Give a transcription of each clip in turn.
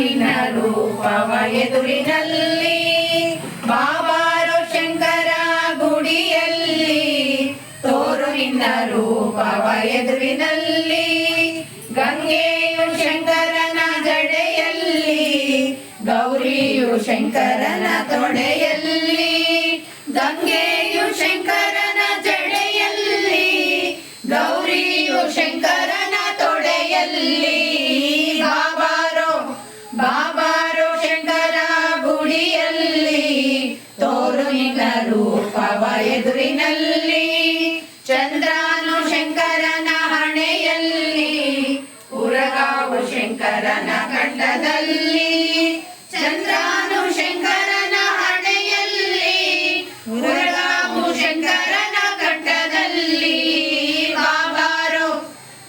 ರೂಪವ ಎದುರಿನಲ್ಲಿ, ಬಾಬಾರೋ ಶಂಕರ ಗುಡಿಯಲ್ಲಿ. ತೋರುವಿನ ರೂಪವ ಎದುರಿನಲ್ಲಿ, ಗಂಗೆಯು ಶಂಕರನ ಜಡೆಯಲ್ಲಿ, ಗೌರಿಯು ಶಂಕರನ ತೊಡೆಯಲ್ಲಿ, ಗಂಗೆಯು ಶಂಕರನ ಎದುರಿನಲ್ಲಿ ಚಂದ್ರನು ಶಂಕರನ ಹಣೆಯಲ್ಲಿ, ಉರಗಾವು ಶಂಕರನ ಕಂಠದಲ್ಲಿ, ಚಂದ್ರನು ಶಂಕರನ ಹಣೆಯಲ್ಲಿ, ಉರಗಾವು ಶಂಕರನ ಕಂಠದಲ್ಲಿ. ಬಾಬಾರೋ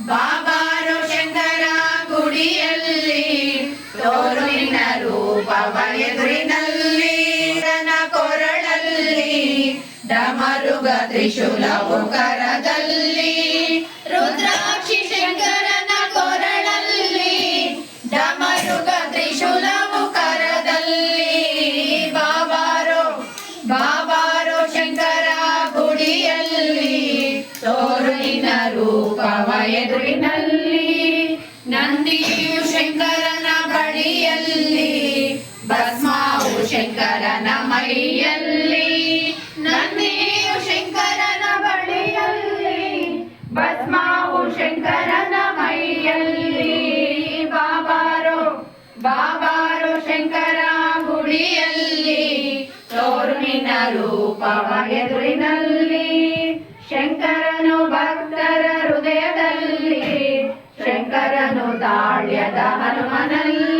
ಬಾಬಾರೋ ಶಂಕರ ಗುಡಿಯಲ್ಲಿ, ತೋರು ನಿನ್ನ ಎದುರಿನಲ್ಲಿ ಡಮರುಗ ತ್ರಿಶೂಲವು ಕರದಲ್ಲಿ ರುದ್ರಾಕ್ಷಿ ಶಂಕರನ ಕೊರಳಲ್ಲಿ. ಡಮರುಗ ತ್ರಿಶೂಲವು ಕರದಲ್ಲಿ ಬಾಬಾರೋ ಬಾಬಾರೋ ಶಂಕರ ಗುಡಿಯಲ್ಲಿ. ತೋರಿನ ರೂಪವ ಎದುರಿನಲ್ಲಿ ನಂದಿಯು ಶಂಕರನ ಬಳಿಯಲ್ಲಿ. ಭಸ್ಮಾವು ಶಂಕರನ ಮೈಯಲ್ಲಿ. ನಂದಿಯು ಶಂಕರನ ಬಳಿಯಲ್ಲಿ, ಭಸ್ಮಾವು ಶಂಕರನ ಮೈಯಲ್ಲಿ. ಬಾಬಾರೋ ಬಾಬಾರೋ ಶಂಕರ ಗುಡಿಯಲ್ಲಿ ತೋರ್ಮಿನ ರೂಪವ ಎದುರಿನಲ್ಲಿ ಶಂಕರನು ಭಕ್ತರ ಹೃದಯದಲ್ಲಿ, ಶಂಕರನು ತಾಳ್ಯದ ಹನುಮನಲ್ಲಿ.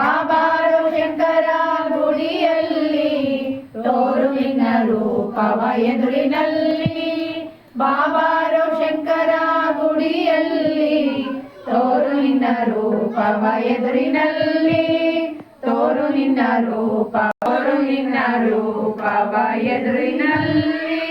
ಬಾಬಾರೋ ಶಂಕರ ಗುಡಿಯಲ್ಲಿ, ತೋರು ನಿನ್ನ ರೂಪವ ಎದುರಿನಲ್ಲಿ. ಬಾಬಾರು ಶಂಕರ ಗುಡಿಯಲ್ಲಿ, ತೋರು ನಿನ್ನ ರೂಪವ ಎದುರಿನಲ್ಲಿ. ತೋರು ನಿನ್ನ ರೂಪ ತೋರು ನಿನ್ನ ರೂಪವ ಎದುರಿನಲ್ಲಿ.